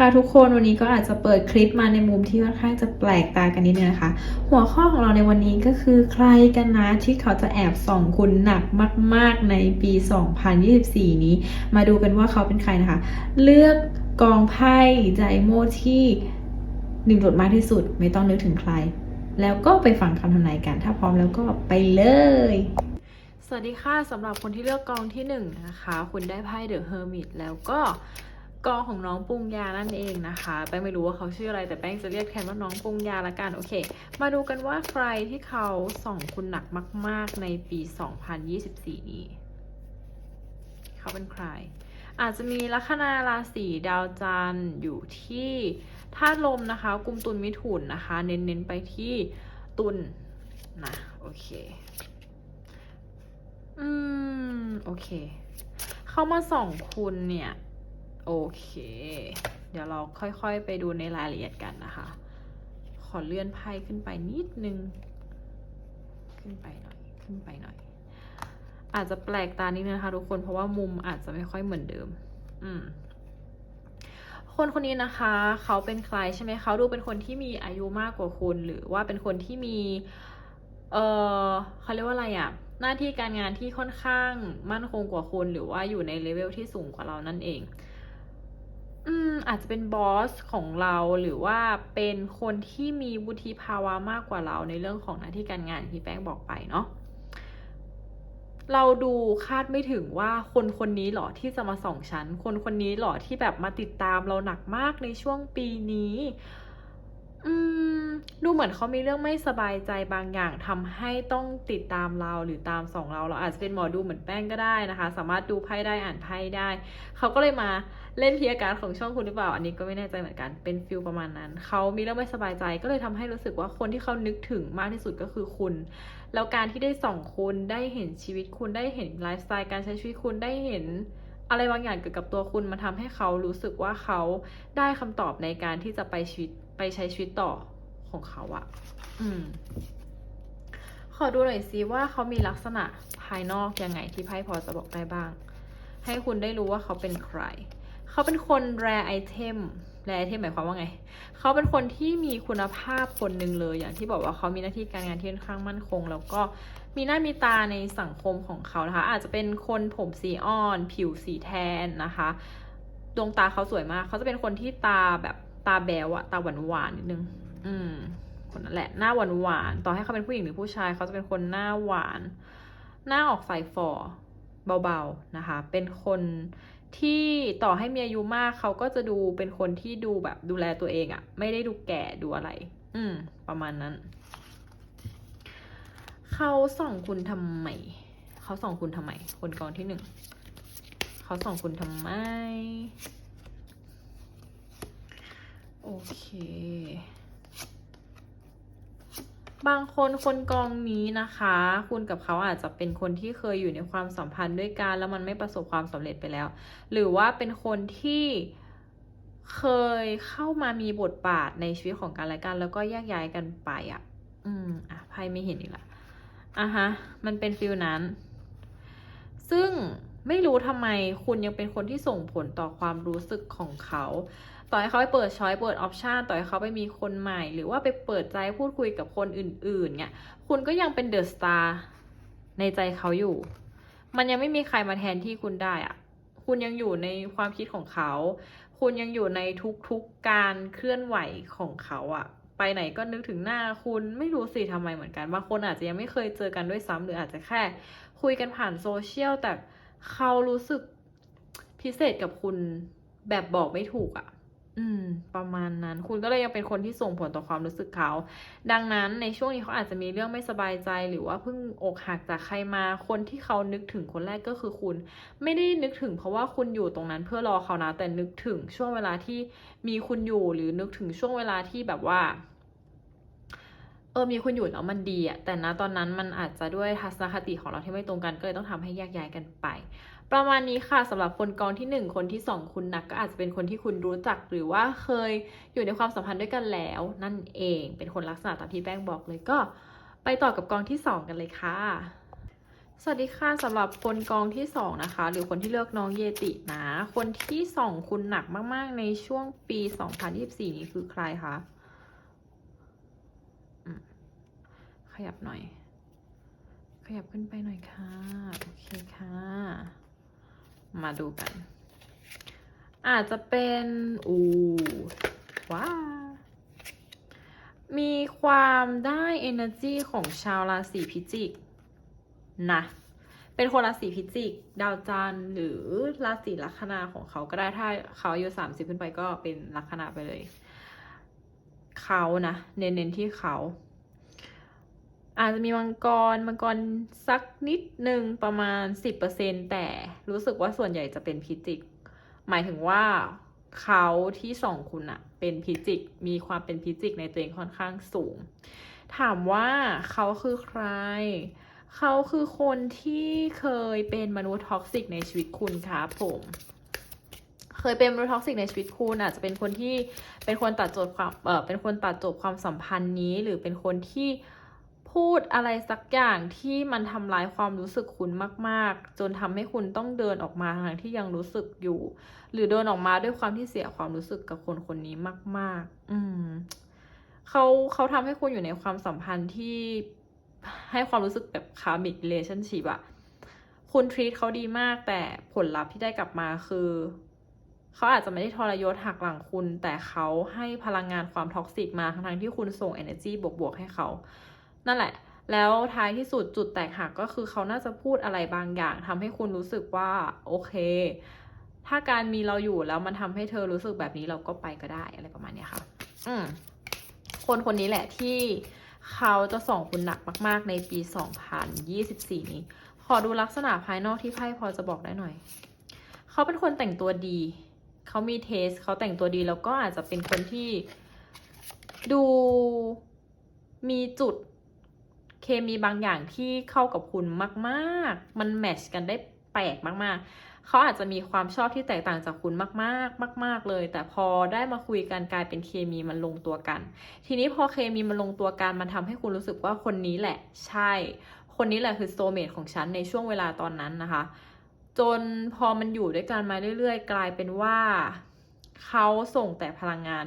ค่ะทุกคนวันนี้ก็อาจจะเปิดคลิปมาในมุมที่ค่อนข้างจะแปลกตากันนิดนึงนะคะ หัวข้อของเราในวันนี้ก็คือใครกันนะที่เขาจะแอบส่องคุณหนักมาก ๆ ในปี 2024 นี้ มาดูกันว่าเขาเป็นใครนะคะ เลือกกองไพ่ไดโมที่หนึ่งโดดมากที่สุดไม่ต้องนึกถึงใคร แล้วก็ไปฟังคำทำนายกัน ถ้าพร้อมแล้วก็ไปเลยสวัสดีค่ะสำหรับคนที่เลือกกองที่หนึ่งนะคะ คุณได้ไพ่เดอะเฮอร์มิตแล้วก็ กองของน้องปรุงยานั่นเองนะคะแป้งไม่รู้ว่าเขาชื่ออะไรแต่แป้งจะเรียกแทนว่าน้องปรุงยาละกันโอเค มาดูกันว่าใครที่เขาส่องคุณหนักมาก ๆ ในปี 2024 นี้ เขาเป็นใคร อาจจะมีลัคนาราศีดาวจันทร์อยู่ที่ธาตุลมนะคะกุมตุลมิถุนนะคะ เน้น ๆ ไปที่ตุลนะโอเค อืม โอเค เขามาส่องคุณเนี่ย โอเค เดี๋ยวเราค่อยๆไปดูในรายละเอียดกันนะคะ ขอเลื่อนไพ่ขึ้นไปนิดนึง ขึ้นไปหน่อย ขึ้นไปหน่อย อาจจะแปลกตานิดนึงนะคะทุกคน เพราะว่ามุมอาจจะไม่ค่อยเหมือนเดิม อืมคนคนนี้นะคะเขาเป็นใครใช่ไหมเขาดูเป็นคนที่มีอายุมากกว่าคุณ หรือว่าเป็นคนที่มี เออเขาเรียกว่าอะไรอะหน้าที่การงานที่ค่อนข้างมั่นคงกว่าคุณ หรือว่าอยู่ในเลเวลที่สูงกว่าเรานั่นเอง อาจจะเป็นบอสของเราหรือว่าเป็นคนที่มีวุฒิภาวะมากกว่าเราในเรื่องของหน้าที่การงานที่แป้งบอกไปเนาะเราดูคาดไม่ถึงว่าคนคนนี้หรอที่จะมาส่องฉัน คนคนนี้หรอที่แบบมาติดตามเราหนักมากในช่วงปีนี้ อืม ดูเหมือนเขามีเรื่องไม่สบายใจบางอย่างทำให้ต้องติดตามเราหรือตามส่องเรา เราอาจจะเป็นหมอดูเหมือนแป้งก็ได้นะคะ สามารถดูไพ่ได้อ่านไพ่ได้ เขาก็เลยมา เล่นพีอาการของช่องคุณหรือเปล่า อันนี้ก็ไม่แน่ใจเหมือนกันเป็นฟิลประมาณนั้น เขามีเรื่องไม่สบายใจก็เลยทำให้รู้สึกว่าคนที่เขานึกถึงมากที่สุดก็คือคุณ แล้วการที่ได้ส่องคุณได้เห็นชีวิตคุณได้เห็นไลฟ์สไตล์การใช้ชีวิตคุณได้เห็นอะไรบางอย่างเกี่ยวกับตัวคุณมันทำให้เขารู้สึกว่าเขาได้คำตอบในการที่จะไปชีวิตไปใช้ชีวิตต่อของเขาอะอืม ขอดูหน่อยซิว่าเขามีลักษณะภายนอกยังไงที่ไพ่พอจะบอกได้บ้าง ให้คุณได้รู้ว่าเขาเป็นใคร เขาเป็นคนแรไอเทมแรไอเทมหมายความว่าไง เขาเป็นคนที่มีคุณภาพคนหนึ่งเลยอย่างที่บอกว่าเขามีหน้าที่การงานที่ค่อนข้างมั่นคง แล้วก็มีหน้ามีตาในสังคมของเขานะคะ อาจจะเป็นคนผมสีอ่อน ผิวสีแทนนะคะดวงตาเขาสวยมาก เขาจะเป็นคนที่ตาแบบตาแบวอะตาหวานหวานนิดนึง อืม คนนั้นแหละ หน้าหวานหวาน ต่อให้เขาเป็นผู้หญิงหรือผู้ชาย เขาจะเป็นคนหน้าหวาน หน้าออกใสฝ่อเบาๆนะคะ เป็นคน ที่ต่อให้มีอายุมากเขาก็จะดูเป็นคนที่ดูแบบดูแลตัวเองอะไม่ได้ดูแก่ดูอะไร อืม ประมาณนั้น เขาส่องคุณทำไมเขาส่องคุณทำไม คนกองที่หนึ่งเขาส่องคุณทำไม โอเค บางคนคนกองนี้นะคะ คุณกับเขาอาจจะเป็นคนที่เคยอยู่ในความสัมพันธ์ด้วยกันแล้วมันไม่ประสบความสำเร็จไปแล้ว หรือว่าเป็นคนที่เคยเข้ามามีบทบาทในชีวิตของกันและกัน แล้วก็แยกย้ายกันไปอะ อืมอะไพ่ไม่เห็นอีกละอะฮะ มันเป็นฟิลนั้น ซึ่งไม่รู้ทำไมคุณยังเป็นคนที่ส่งผลต่อความรู้สึกของเขา ต่อให้เขาไปเปิดช้อยเปิดออปชันต่อให้เขาไปมีคนใหม่ หรือว่าไปเปิดใจพูดคุยกับคนอื่นๆเนี่ยคุณก็ยังเป็นเดอะสตาร์ในใจเขาอยู่ มันยังไม่มีใครมาแทนที่คุณได้อะคุณยังอยู่ในความคิดของเขา คุณยังอยู่ในทุกๆการเคลื่อนไหวของเขาอะไปไหนก็นึกถึงหน้าคุณไม่รู้สิทำไมเหมือนกันบางคนอาจจะยังไม่เคยเจอกันด้วยซ้ำหรืออาจจะแค่ คุยกันผ่านโซเชียลแต่เขารู้สึกพิเศษกับคุณแบบบอกไม่ถูกอะ อืม ประมาณนั้น คุณก็เลยยังเป็นคนที่ส่งผลต่อความรู้สึกเขา ดังนั้นในช่วงนี้เขาอาจจะมีเรื่องไม่สบายใจหรือว่าเพิ่งอกหักจากใครมาคนที่เขานึกถึงคนแรกก็คือคุณ ไม่ได้นึกถึง เพราะว่าคุณอยู่ตรงนั้นเพื่อรอเขานะแต่นึกถึงช่วงเวลาที่มีคุณอยู่หรือนึกถึงช่วงเวลาที่แบบว่าเออมีคุณอยู่แล้วมันดีอะแต่นะตอนนั้นมันอาจจะด้วยทัศนคติของเราที่ไม่ตรงกันก็เลยต้องทำให้แยกย้ายกันไป ประมาณนี้ค่ะสำหรับคนกองที่หนึ่งคนที่สองคุณหนักก็อาจจะเป็นคนที่คุณรู้จักหรือว่าเคยอยู่ในความสัมพันธ์ด้วยกันแล้ว นั่นเองเป็นคนลักษณะตามที่แป้งบอกเลยก็ ไปต่อกับกองที่สองกันเลยค่ะ สวัสดีค่ะสำหรับคนกองที่สองนะคะ หรือคนที่เลือกน้องเยตินะคนที่สองคุณหนักมาก ๆ ในช่วงปี 2024 นี้คือใครคะขยับหน่อย ขยับขึ้นไปหน่อยค่ะ โอเคค่ะ มาดูกัน อาจจะเป็นอูว้ามีความได้ energy ของชาวราศีพิจิกนะ เป็นคนราศีพิจิก ดาวจันทร์หรือราศีลัคนาของเขาก็ได้ถ้าเขาอายุสามสิบขึ้นไปก็เป็นลัคนาไปเลย เขานะ เน้นๆที่เขา อาจจะมีมังกรมังกรสักนิดหนึ่งประมาณสิบเปอร์เซ็นแต่รู้สึกว่าส่วนใหญ่จะเป็นพิจิก หมายถึงว่าเขาที่ส่องคุณอะเป็นพิจิก มีความเป็นพิจิกในตัวเองค่อนข้างสูง ถามว่าเขาคือใคร เขาคือคนที่เคยเป็นมนุษย์ท็อกซิกในชีวิตคุณครับผมเคยเป็นมนุษย์ท็อกซิกในชีวิตคุณอาจจะเป็นคนที่เป็นคนตัดจบความเออเป็นคนตัดจบความสัมพันธ์นี้ หรือเป็นคนที่ พูดอะไรสักอย่างที่มันทำร้ายความรู้สึกคุณมาก ๆ จนทำให้คุณต้องเดินออกมาทั้งที่ยังรู้สึกอยู่ หรือเดินออกมาด้วยความที่เสียความรู้สึกกับคนคนนี้มาก ๆ อืมเขาเขาทำให้คุณอยู่ในความสัมพันธ์ที่ให้ความรู้สึกแบบคามิกเ a t i o n s h i p อะคุณทรีตเขาดีมาก แต่ผลลัพธ์ที่ได้กลับมาคือเขาอาจจะไม่ได้ทรยศหักหลังคุณ แต่เขาให้พลังงานความท็อกซิกมาทั้งๆที่คุณส่ง energy บวกๆให้เขา นั่นแหละ แล้วท้ายที่สุดจุดแตกหักก็คือเขาน่าจะพูดอะไรบางอย่างทำให้คุณรู้สึกว่าโอเค ถ้าการมีเราอยู่แล้วมันทำให้เธอรู้สึกแบบนี้เราก็ไปก็ได้อะไรประมาณนี้ค่ะ อืมคนคนนี้แหละที่เขาจะส่องคุณหนักมากๆในปี 2024 นี้ ขอดูลักษณะภายนอกที่ไพ่พอจะบอกได้หน่อย เขาเป็นคนแต่งตัวดี เขามีเทส เขาแต่งตัวดีแล้วก็อาจจะเป็นคนที่ดูมีจุด เคมีบางอย่างที่เข้ากับคุณมาก ๆ มันแมชกันได้แปลกมากๆ เขาอาจจะมีความชอบที่แตกต่างจากคุณมากๆ มาก ๆ เลย แต่พอได้มาคุยกันกลายเป็นเคมีมันลงตัวกัน ทีนี้พอเคมีมันลงตัวกันมันทำให้คุณรู้สึกว่าคนนี้แหละใช่ คนนี้แหละคือโซเมตของฉันในช่วงเวลาตอนนั้นนะคะ จนพอมันอยู่ด้วยกันมาเรื่อย ๆ กลายเป็นว่าเขาส่งแต่พลังงาน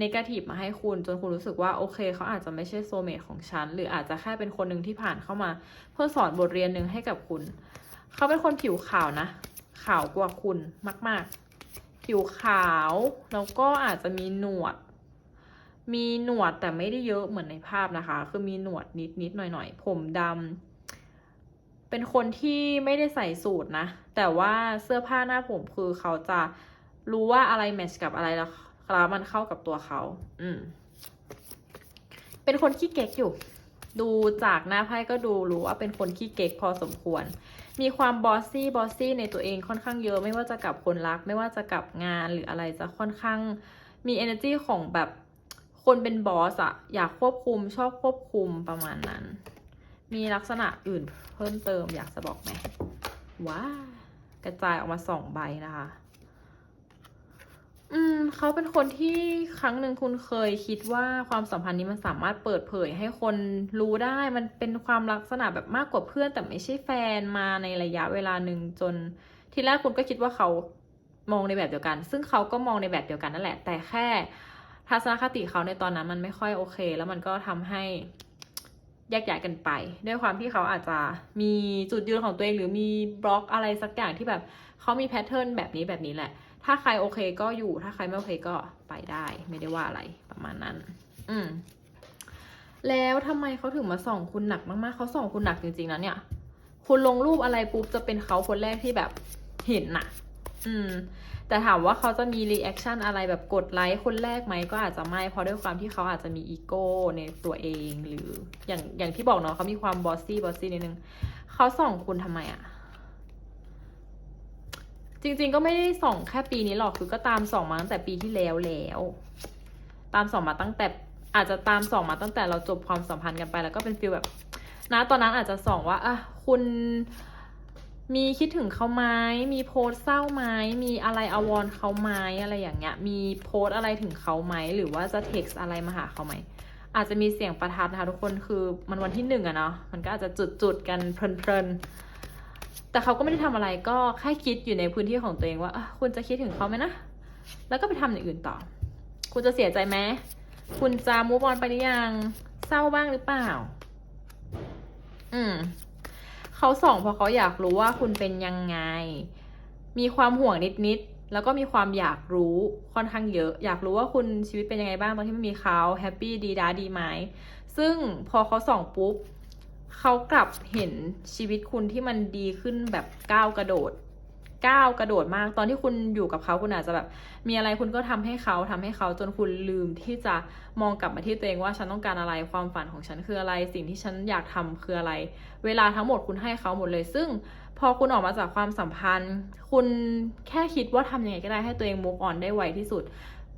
นกาทีฟมาให้คุณจนคุณรู้สึกว่าโอเคเขาอาจจะไม่ใช่โซเมตของฉัน หรืออาจจะแค่เป็นคนหนึ่งที่ผ่านเข้ามา เพื่อสอนบทเรียนหนึ่งให้กับคุณ เขาเป็นคนผิวขาวนะ ขาวกว่าคุณมาก ๆ ผิวขาวแล้วก็อาจจะมีหนวด มีหนวดแต่ไม่ได้เยอะเหมือนในภาพนะคะ คือมีหนวดนิดนิดๆหน่อยหน่อยๆผมดำเป็นคนที่ไม่ได้ใส่สูทนะ แต่ว่าเสื้อผ้าหน้าผมคือเขาจะรู้ว่าอะไรแมทช์กับอะไรแล้ว แล้วมันเข้ากับตัวเขา อืม เป็นคนขี้เก๊กอยู่ ดูจากหน้าไพ่ก็ดูรู้ว่าเป็นคนขี้เก๊กพอสมควร มีความบอสซี่บอสซี่ในตัวเองค่อนข้างเยอะ ไม่ว่าจะกับคนรัก ไม่ว่าจะกับงานหรืออะไรจะค่อนข้าง มี energy ของแบบคนเป็นบอสอะอยากควบคุมชอบควบคุมประมาณนั้น มีลักษณะอื่นเพิ่มเติมอยากจะบอกไหมว้ากระจายออกมาสองใบนะคะ อืมเขาเป็นคนที่ครั้งหนึ่งคุณเคยคิดว่าความสัมพันธ์นี้มันสามารถเปิดเผยให้คนรู้ได้ มันเป็นความลักษณะแบบมากกว่าเพื่อน แต่ไม่ใช่แฟนมาในระยะเวลาหนึ่งจน ทีแรกคุณก็คิดว่าเขามองในแบบเดียวกัน ซึ่งเขาก็มองในแบบเดียวกันนั่นแหละ แต่แค่ทัศนคติเขาในตอนนั้นมันไม่ค่อยโอเค แล้วมันก็ทำให้แยกย้ายกันไป ด้วยความที่เขาอาจจะมีจุดยืนของตัวเองหรือมีบล็อกอะไรสักอย่างที่แบบเขามีแพทเทิร์นแบบนี้แบบนี้แหละ ถ้าใครโอเคก็อยู่ ถ้าใครไม่โอเคก็ไปได้ ไม่ได้ว่าอะไรประมาณนั้น อืม แล้วทำไมเขาถึงมาส่องคุณหนักมากๆเขาส่องคุณหนักจริงๆนะเนี่ย คุณลงรูปอะไรปุ๊บจะเป็นเขาคนแรกที่แบบเห็นน่ะ อืม แต่ถามว่าเขาจะมีรีแอคชั่นอะไรแบบกดไลค์คนแรกไหมก็อาจจะไม่ เพราะด้วยความที่เขาอาจจะมีอีโก้ในตัวเอง หรืออย่างอย่างที่บอกเนาะเขามีความบอสซี่บอสซี่นิดนึงเขาส่องคุณทำไมอะ จริง ๆ ก็ไม่ได้ส่องแค่ปีนี้หรอกคือก็ตามส่องมาตั้งแต่ปีที่แล้วแล้ว ตามส่องมาตั้งแต่อาจจะตามส่องมาตั้งแต่เราจบความสัมพันธ์กันไป แล้วก็เป็นฟีลแบบนะตอนนั้นอาจจะส่องว่าอะคุณมีคิดถึงเขาไหมมีโพสเศร้าไหมมีอะไรอาวรเขาไหมอะไรอย่างเงี้ย มีโพสอะไรถึงเขาไหมหรือว่าจะเท็กซ์อะไรมาหาเขาไหมอาจจะมีเสียงประทัดนะคะทุกคนคือมันวันที่หนึ่งอะเนาะมันก็อาจจะจุดจุดๆกันเพลินๆ แต่เขาก็ไม่ได้ทำอะไรก็แค่คิดอยู่ในพื้นที่ของตัวเองว่าคุณจะคิดถึงเขาไหมนะ แล้วก็ไปทำอย่างอื่นต่อ คุณจะเสียใจไหมคุณจะมูฟออนไปหรือยังเศร้าบ้างหรือเปล่า อืมเขาส่องเพราะเขาอยากรู้ว่าคุณเป็นยังไง มีความห่วงนิดๆแล้วก็มีความอยากรู้ค่อนข้างเยอะ อยากรู้ว่าคุณชีวิตเป็นยังไงบ้างตอนที่ไม่มีเขาแฮปปี้ดีด้าดีไหมซึ่งพอเขาส่องปุ๊บ เขากลับเห็นชีวิตคุณที่มันดีขึ้นแบบก้าวกระโดดก้าวกระโดดมาก ตอนที่คุณอยู่กับเขาคุณอาจจะแบบ มีอะไรคุณก็ทำให้เขาทำให้เขาจนคุณลืมที่จะมองกลับมาที่ตัวเองว่าฉันต้องการอะไรความฝันของฉันคืออะไร สิ่งที่ฉันอยากทำคืออะไร เวลาทั้งหมดคุณให้เขาหมดเลย ซึ่งพอคุณออกมาจากความสัมพันธ์ คุณแค่คิดว่าทำยังไงก็ได้ให้ตัวเอง move on ได้ไวที่สุด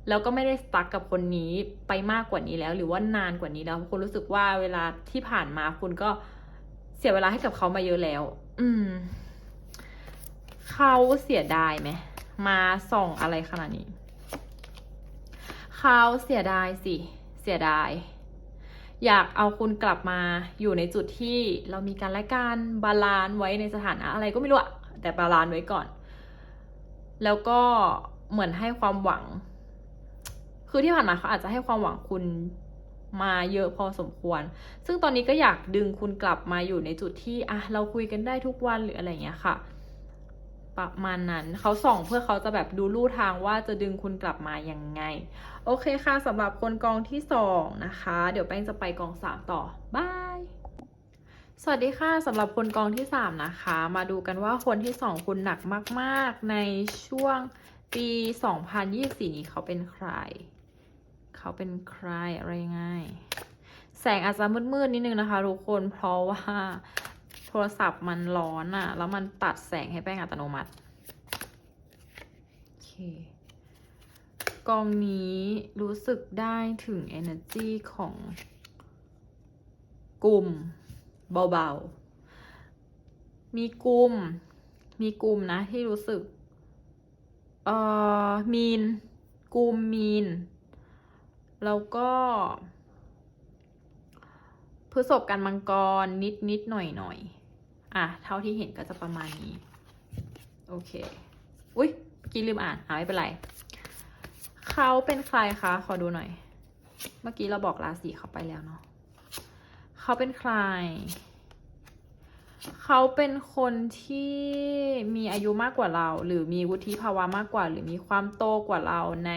แล้วก็ไม่ได้สตั๊กกับคนนี้ไปมากกว่านี้แล้ว หรือว่านานกว่านี้แล้วคุณรู้สึกว่าเวลาที่ผ่านมาคุณก็เสียเวลาให้กับเขามาเยอะแล้ว อืม เขาเสียดายไหมมาส่องอะไรขนาดนี้ เขาเสียดายสิ เสียดาย อยากเอาคุณกลับมาอยู่ในจุดที่เรามีการและการบาลานไว้ในสถานะอะไรก็ไม่รู้อะแต่บาลานไว้ก่อน แล้วก็เหมือนให้ความหวัง คือที่ผ่านมาเขาอาจจะให้ความหวังคุณมาเยอะพอสมควร ซึ่งตอนนี้ก็อยากดึงคุณกลับมาอยู่ในจุดที่อะเราคุยกันได้ทุกวันหรืออะไรเงี้ยค่ะ ประมาณนั้นเขาส่องเพื่อเขาจะแบบดูลู่ทางว่าจะดึงคุณกลับมายังไง โอเคค่ะสำหรับคนกองที่สองนะคะ เดี๋ยวแป้งจะไปกองสามต่อบายสวัสดีค่ะสำหรับคนกองที่สามนะคะ มาดูกันว่าคนที่สองคุณหนักมาก ๆ ในช่วงปี 2024 นี้เขาเป็นใคร เขาเป็นใครอะไรง่ายแสงอาจจะมืดๆนิดนึงนะคะทุกคนเพราะว่าโทรศัพท์มันร้อนอะแล้วมันตัดแสงให้แป้งอัตโนมัติโอเคกองนี้รู้สึกได้ถึง energy ของกลุ่มเบาๆ มีกลุ่ม มีกลุ่มนะที่รู้สึก เอ่อ มีน กลุ่มมีน แล้วก็พฤษภกันมังกรนิดนิดหน่อยหน่อยอะ เท่าที่เห็นก็จะประมาณนี้ โอเค อุ๊ยเมื่อกี้ลืมอ่านอ่าไม่เป็นไร เขาเป็นใครคะ ขอดูหน่อย เมื่อกี้เราบอกราศีเขาไปแล้วเนาะเขาเป็นใคร เขาเป็นคนที่มีอายุมากกว่าเรา หรือมีวุฒิภาวะมากกว่า หรือมีความโตกว่าเราใน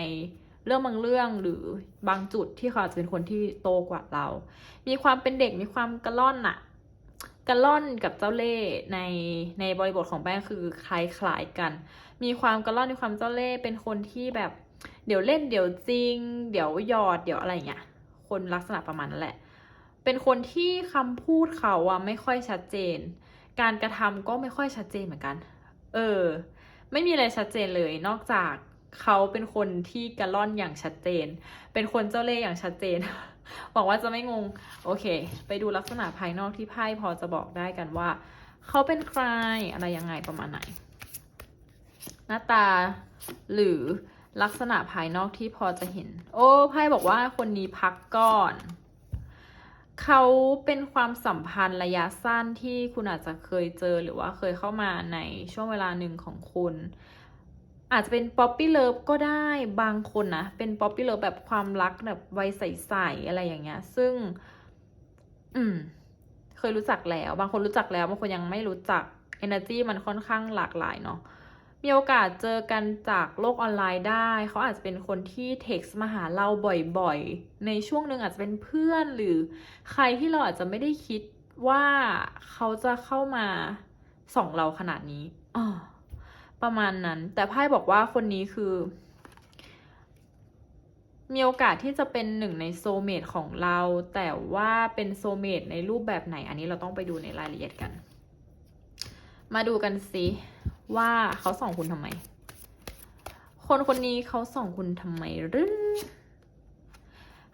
เรื่องบางเรื่องหรือบางจุดที่เขาอาจจะเป็นคนที่โตกว่าเรา มีความเป็นเด็กมีความกระล่อนอะกระล่อนกับเจ้าเล่ในในบริบทของแป้งคือคล้ายๆกัน มีความกระล่อนมีความเจ้าเล่เป็นคนที่แบบ เดี๋ยวเล่นเดี๋ยวจริง เดี๋ยวหยอดเดี๋ยวอะไรเงี้ยคนลักษณะประมาณนั้นแหละ เป็นคนที่คำพูดเขาอะไม่ค่อยชัดเจน การกระทำก็ไม่ค่อยชัดเจนเหมือนกัน เออ ไม่มีอะไรชัดเจนเลยนอกจาก เขาเป็นคนที่กระล่อนอย่างชัดเจน เป็นคนเจ้าเล่ห์อย่างชัดเจน หวังว่าจะไม่งง โอเค ไปดูลักษณะภายนอกที่ไพ่พอจะบอกได้กันว่า เขาเป็นใครอะไรยังไงประมาณไหน หน้าตาหรือลักษณะภายนอกที่พอจะเห็น โอ้ไพ่บอกว่าคนนี้พักก่อน เขาเป็นความสัมพันธ์ระยะสั้นที่คุณอาจจะเคยเจอหรือว่าเคยเข้ามาในช่วงเวลาหนึ่งของคุณ อาจจะเป็นป๊อปปี้เลิฟก็ได้บางคนนะเป็นป๊อปปี้เลิฟแบบความรักแบบวัยใสๆอะไรอย่างเงี้ย ซึ่ง อืม เคยรู้จักแล้ว บางคนรู้จักแล้วบางคนยังไม่รู้จัก energy มันค่อนข้างหลากหลายเนาะมีโอกาสเจอกันจากโลกออนไลน์ได้ เขาอาจจะเป็นคนที่เท็กซ์มาหาเราบ่อยๆ ในช่วงหนึ่งอาจจะเป็นเพื่อนหรือใครที่เราอาจจะไม่ได้คิดว่าเขาจะเข้ามาส่องเราขนาดนี้อ่า ประมาณนั้น แต่ไพ่บอกว่าคนนี้คือ มีโอกาสที่จะเป็นหนึ่งในโซเมตของเรา แต่ว่าเป็นโซเมตในรูปแบบไหน อันนี้เราต้องไปดูในรายละเอียดกัน มาดูกันสิว่าเขาส่องคุณทำไม คนคนนี้เขาส่องคุณทำไมหรือ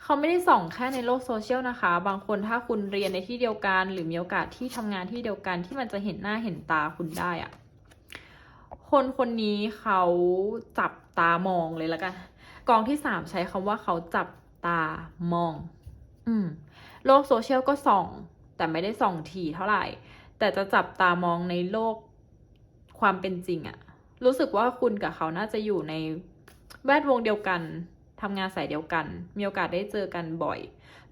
เขาไม่ได้ส่องแค่ในโลกโซเชียลนะคะ บางคนถ้าคุณเรียนในที่เดียวกัน หรือมีโอกาสที่ทำงานที่เดียวกันที่มันจะเห็นหน้าเห็นตาคุณได้อะ คนคนนี้เขาจับตามองเลยละกัน กองที่สามใช้คำว่าเขาจับตามอง อืม โลกโซเชียลก็ส่อง แต่ไม่ได้ส่องถี่เท่าไหร่ แต่จะจับตามองในโลกความเป็นจริงอะรู้สึกว่าคุณกับเขาน่าจะอยู่ในแวดวงเดียวกันทำงานสายเดียวกัน มีโอกาสได้เจอกันบ่อย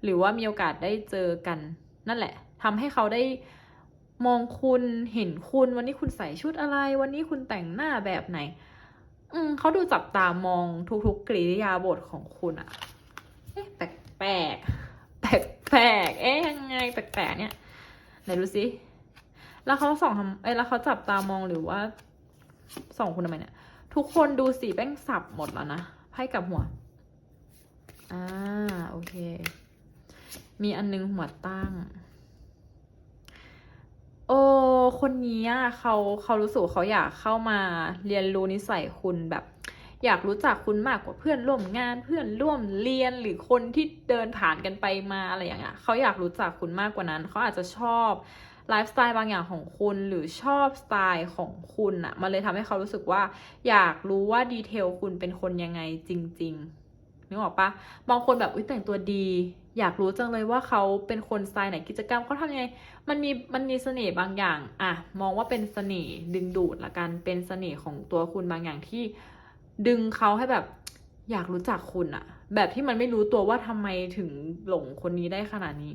หรือว่ามีโอกาสได้เจอกัน นั่นแหละทำให้เขาได้ มองคุณเห็นคุณ วันนี้คุณใส่ชุดอะไร วันนี้คุณแต่งหน้าแบบไหน อืมเขาดูจับตามองทุกๆกริยาบทของคุณอะเอ๊ะแปลกแปลกแปลกแปลกเอ๊ะยังไงแปลกแปลกเนี่ยไหนดูสิแล้วเขาส่องทำเอ้ยแล้วเขาจับตามองหรือว่าส่องคุณทำไมเนี่ยทุกคนดูสีแป้งสับหมดแล้วนะไพ่กับหัวอ่าโอเค มีอันนึงหัวตั้ง โอ้คนนี้อะเขาเขารู้สึกเขาอยากเข้ามาเรียนรู้นิสัยคุณแบบ อยากรู้จักคุณมากกว่าเพื่อนร่วมงานเพื่อนร่วมเรียนหรือคนที่เดินผ่านกันไปมาอะไรอย่างเงี้ยเขาอยากรู้จักคุณมากกว่านั้นเขาอาจจะชอบไลฟ์สไตล์บางอย่างของคุณหรือชอบสไตล์ของคุณอะมันเลยทำให้เขารู้สึกว่า อยากรู้ว่าดีเทลคุณเป็นคนยังไงจริง ๆนึกออกปะบางคนแบบอุ้ยแต่งตัวดี อยากรู้จังเลยว่าเขาเป็นคนสไตล์ไหนกิจกรรมเขาทำยังไง มันมีมันมีเสน่ห์บางอย่าง อะ มองว่าเป็นเสน่ห์ดึงดูดละกัน เป็นเสน่ห์ของตัวคุณบางอย่างที่ ดึงเขาให้แบบ อยากรู้จักคุณอะแบบที่มันไม่รู้ตัวว่าทำไมถึงหลงคนนี้ได้ขนาดนี้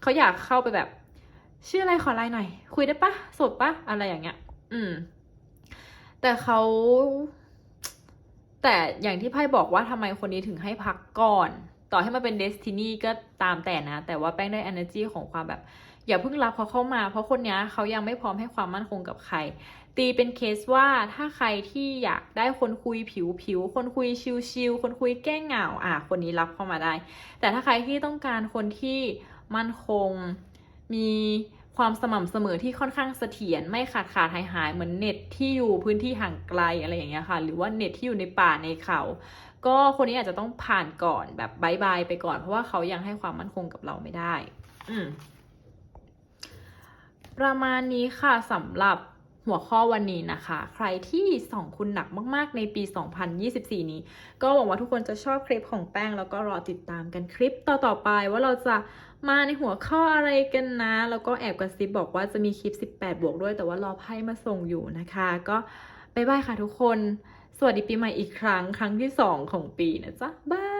เขาอยากเข้าไปแบบ ชื่ออะไรขอไลน์หน่อย คุยได้ปะสดปะอะไรอย่างเงี้ย อืม แต่เขา แต่อย่างที่ไพ่บอกว่าทำไมคนนี้ถึงให้พักก่อน ต่อให้มันเป็นเดสตินีก็ตามแต่นะ แต่ว่าแป้งได้ energy ของความแบบ อย่าเพิ่งรับเขาเข้ามา เพราะคนนี้เขายังไม่พร้อมให้ความมั่นคงกับใคร ตีเป็นเคสว่าถ้าใครที่อยากได้คนคุยผิวผิว คนคุยชิวๆคนคุยแก้เหงาอะคนนี้รับเข้ามาได้ แต่ถ้าใครที่ต้องการคนที่มั่นคงมีความสม่ำเสมอที่ค่อนข้างเสถียรไม่ขาดขาดหายหายเหมือนเน็ตที่อยู่พื้นที่ห่างไกลอะไรอย่างเงี้ยค่ะ หรือว่าเน็ตที่อยู่ในป่าในเขา ก็คนนี้อาจจะต้องผ่านก่อนแบบบายบายไปก่อน เพราะว่าเขายังให้ความมั่นคงกับเราไม่ได้ อืมประมาณนี้ค่ะสำหรับหัวข้อวันนี้นะคะ ใครที่ส่องคุณหนักมาก ๆ ในปี 2024 นี้ ก็หวังว่าทุกคนจะชอบคลิปของแป้ง แล้วก็รอติดตามกันคลิปต่อ ๆ ไปว่าเราจะมาในหัวข้ออะไรกันนะ แล้วก็แอบกระซิบบอกว่าจะมีคลิป 18 บวกด้วย แต่ว่ารอไพ่มาส่งอยู่นะคะ ก็บ๊ายบายค่ะทุกคน สวัสดีปีใหม่อีกครั้งครั้งที่สองของปีนะจ๊ะ บาย